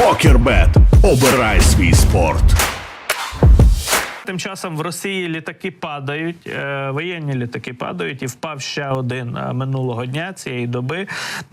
Покербет. Обирай свій спорт. Тим часом в Росії літаки падають, е, воєнні літаки падають, і впав ще один е, минулого дня цієї доби.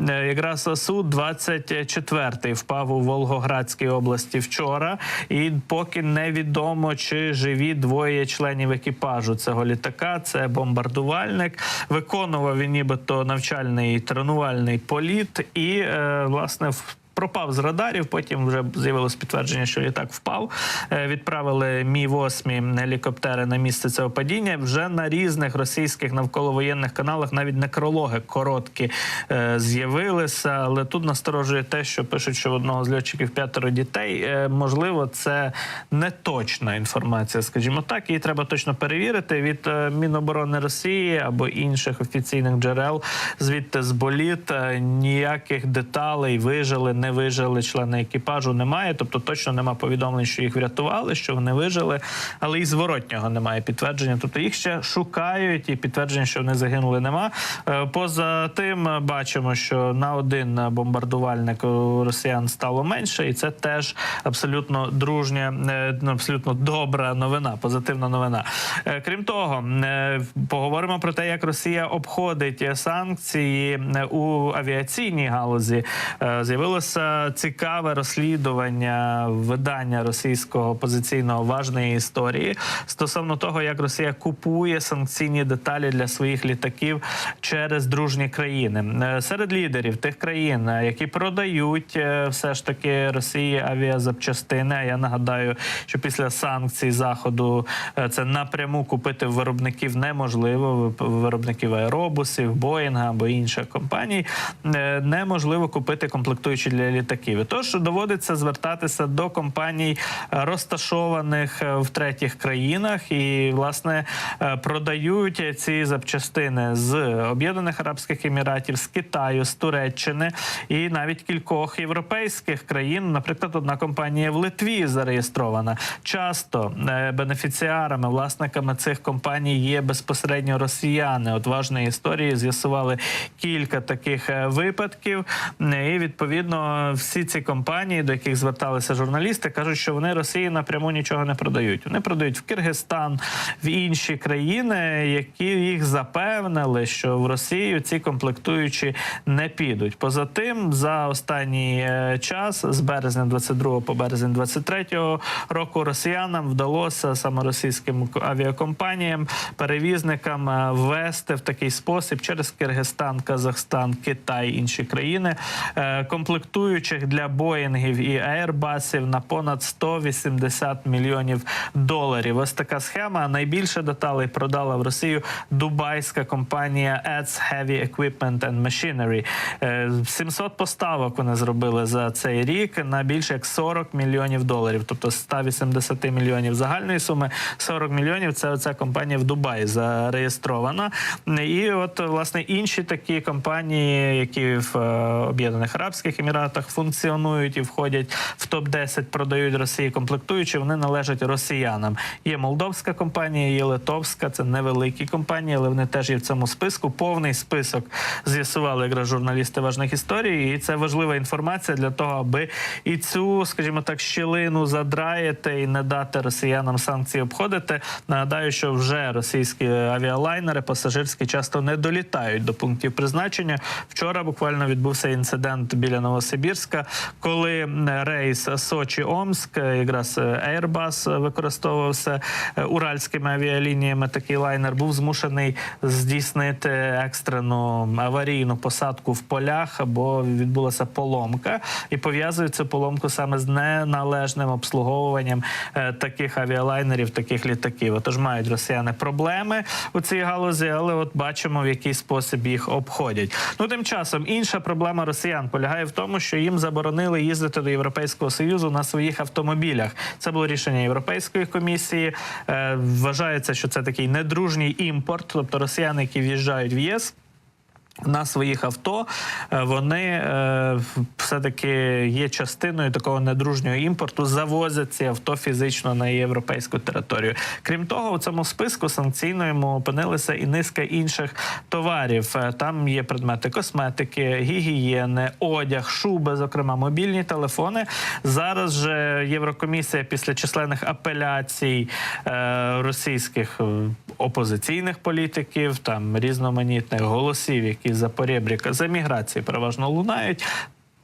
Е, Якраз су 24 впав у Волгоградській області вчора, і поки невідомо, чи живі двоє членів екіпажу цього літака. Це бомбардувальник. Виконував він нібито навчальний тренувальний політ, і е, власне. Пропав з радарів, потім вже з'явилось підтвердження, що літак впав. Е, Відправили мі 8 гелікоптери на місце цього падіння. Вже на різних російських навколовоєнних каналах навіть некрологи короткі е, з'явилися. Але тут насторожує те, що пишуть, що в одного з льотчиків п'ятеро дітей. Е, Можливо, це не точна інформація, скажімо так. Її треба точно перевірити від Міноборони Росії або інших офіційних джерел. Звідти з боліт е, ніяких деталей вижили, не вижили члени екіпажу. Немає. Тобто точно нема повідомлень, що їх врятували, що вони вижили, але і зворотнього немає підтвердження. Тобто їх ще шукають, і підтвердження, що вони загинули, нема. Е, Поза тим, е, бачимо, що на один бомбардувальник росіян стало менше, і це теж абсолютно дружня, е, ну, абсолютно добра новина, позитивна новина. Е, Крім того, е, поговоримо про те, як Росія обходить е, санкції е, у авіаційній галузі. Е, Цікаве розслідування видання російського опозиційного важної історії стосовно того, як Росія купує санкційні деталі для своїх літаків через дружні країни. Е, Серед лідерів тих країн, е, які продають е, все ж таки Росії авіазапчастини. А я нагадаю, що після санкцій заходу це напряму купити виробників неможливо. виробників аеробусів, Боїнга або інших компаній неможливо купити комплектуючі для літаків. І Тож доводиться звертатися до компаній, е, розташованих е, в третіх країнах, і власне е, продають ці запчастини з Об'єднаних Арабських Еміратів, з Китаю, з Туреччини і навіть кількох європейських країн. Наприклад, одна компанія в Литві зареєстрована. Часто бенефіціарами, власниками цих компаній є безпосередньо росіяни. От важної історії з'ясували кілька таких випадків. І відповідно всі ці компанії, до яких зверталися журналісти, кажуть, що вони Росії напряму нічого не продають. Вони продають в Киргизстан, в інші країни, які їх запевнили, що в Росію ці комплектуючі не підуть. Поза тим, за останній е, час, з березня 22 по березень 23 року, росіянам вдалося саме російським авіакомпаніям, перевізникам е, ввести в такий спосіб через Киргизстан, Казахстан, Китай інші країни е, комплектуючих для Боїнгів і Аербасів на понад 180 мільйонів доларів. Ось така схема. Найбільше деталей продала в Росію дубайська компанія ETS Heavy Equipment and Machinery. Е, 700 поставок вони зробили за цей рік на більше як 40 мільйонів доларів, тобто з 180 мільйонів загальної суми. 40 мільйонів це оця компанія в Дубаї зареєстрована. І от власне інші такі компанії, які в е, Об'єднаних Арабських Еміратах функціонують і входять в топ 10 продають Росії комплектуючі. Вони належать росіянам. Є молдовська компанія, є литовська. Це невеликі компанії, але вони теж є в цьому списку. Повний список з'ясували якраз журналісти важних історій, і це важлива інформація для того, аби і цю, скажімо так, щілину задраїти і не дати росіянам санкції обходити. Нагадаю, що вже російські авіалайнери пасажирські часто не долітають до пунктів призначення. Вчора буквально відбувся інцидент біля Новосибірська, коли рейс Сочі Омськ, е, якраз е, Airbus використовувався е, уральськими авіалініями. Такий лайнер був змушений здійснити екстрену аварійну посадку в полях, бо відбулася поломка, і пов'язують цю поломку саме з неналежним обслуговуванням таких авіалайнерів, таких літаків. Отож мають росіяни проблеми у цій галузі, але от бачимо, в який спосіб їх обходять. Ну тим часом інша проблема росіян полягає в тому, що їм заборонили їздити до Європейського союзу на своїх автомобілях. Це було рішення Європейської комісії. Е, Вважається, що це такий недружній імпорт, тобто росіяни, які в'їжджають в ЄС. На своїх авто е, вони е, все таки є частиною такого недружнього імпорту, завозять ці авто фізично на європейську територію. Крім того, у цьому списку санкційному опинилися і низка інших товарів. Е, Там є предмети косметики, гігієни, одяг, шуби, зокрема мобільні телефони. Зараз же Єврокомісія після численних апеляцій е, російських е, опозиційних політиків, там різноманітних голосів, які за поребріка за міграції переважно лунають.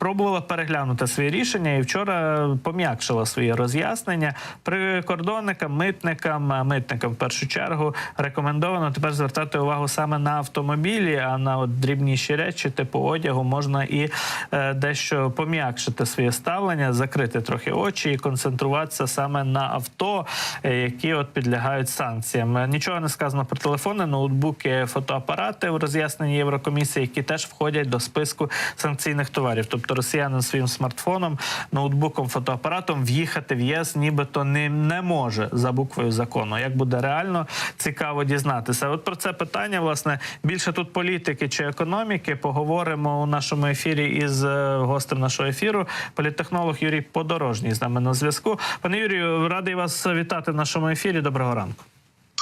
Пробувала переглянути свої рішення і вчора пом'якшила свої роз'яснення. Прикордонникам, митникам, митникам в першу чергу рекомендовано тепер звертати увагу саме на автомобілі, а на от дрібніші речі, типу одягу, можна і е, дещо пом'якшити своє ставлення, закрити трохи очі і концентруватися саме на авто, е, які от підлягають санкціям. Нічого не сказано про телефони, ноутбуки, фотоапарати в роз'ясненні Єврокомісії, які теж входять до списку санкційних товарів. Тобто росіянин своїм смартфоном, ноутбуком, фотоапаратом в'їхати в ЄС нібито не, не може за буквою закону. Як буде реально цікаво дізнатися? От про це питання, власне, більше тут політики чи економіки. Поговоримо у нашому ефірі із е, гостем нашого ефіру, політтехнолог Юрій Подорожній з нами на зв'язку. Пане Юрію, радий вас вітати в нашому ефірі. Доброго ранку.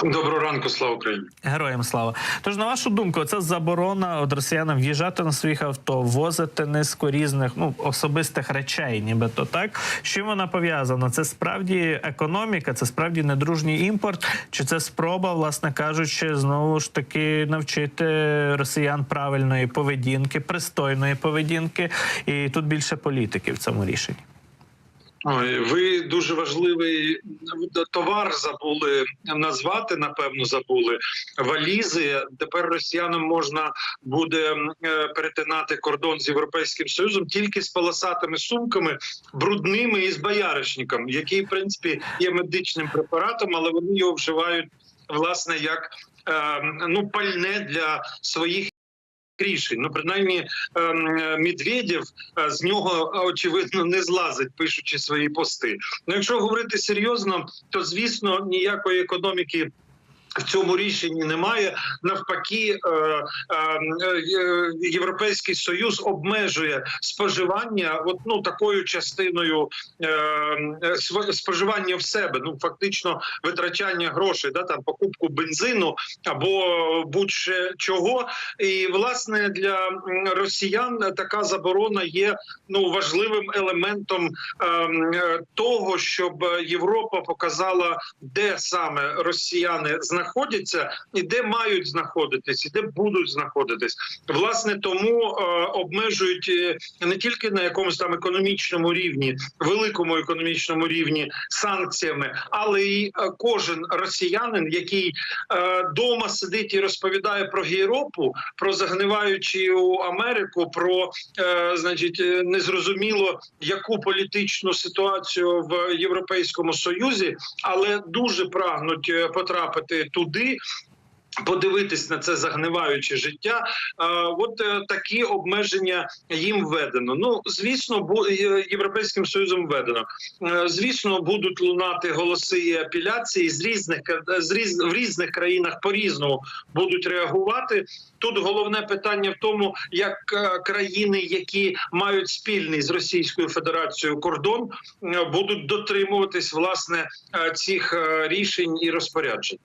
Доброго ранку, слава Україні. Героям слава. Тож, на вашу думку, це заборона от росіянам в'їжджати на своїх авто, возити низку різних ну особистих речей, нібито так. З чим вона пов'язана? Це справді економіка, це справді недружній імпорт, чи це спроба, власне кажучи, знову ж таки навчити росіян правильної поведінки, пристойної поведінки, і тут більше політики в цьому рішенні. Ой, ви дуже важливий товар забули назвати. Напевно, забули валізи. Тепер росіянам можна буде е, перетинати кордон з європейським союзом тільки з полосатими сумками, брудними і з бояришником, який в принципі є медичним препаратом, але вони його вживають власне як е, ну пальне для своїх. Рішень, ну принаймні ем, Медведєв е, з нього очевидно не злазить, пишучи свої пости. Ну, якщо говорити серйозно, то звісно ніякої економіки. В цьому рішенні немає навпаки, е, е, е, європейський союз обмежує споживання, от ну такою частиною споживання в себе. Ну фактично витрачання грошей, да там покупку бензину або будь-ще чого. І власне для росіян така заборона є ну важливим елементом того, щоб Європа показала, де саме росіяни знаходяться, і де мають знаходитись, і де будуть знаходитись. Власне, тому е, обмежують е, не тільки на якомусь там економічному рівні, великому економічному рівні санкціями, але й е, кожен росіянин, який е, дома сидить і розповідає про Європу, про загниваючу Америку, про е, значить е, незрозуміло яку політичну ситуацію в Європейському Союзі, але дуже прагнуть потрапити туди. Подивитись на це загниваюче життя, Е, от е, такі обмеження їм введено. Ну звісно, е, європейським союзом введено. Звісно, будуть лунати голоси і апеляції з різних з різ, в різних країнах по різному будуть реагувати. Тут головне питання в тому, як країни, які мають спільний з Російською Федерацією кордон, будуть дотримуватись власне цих рішень і розпоряджень.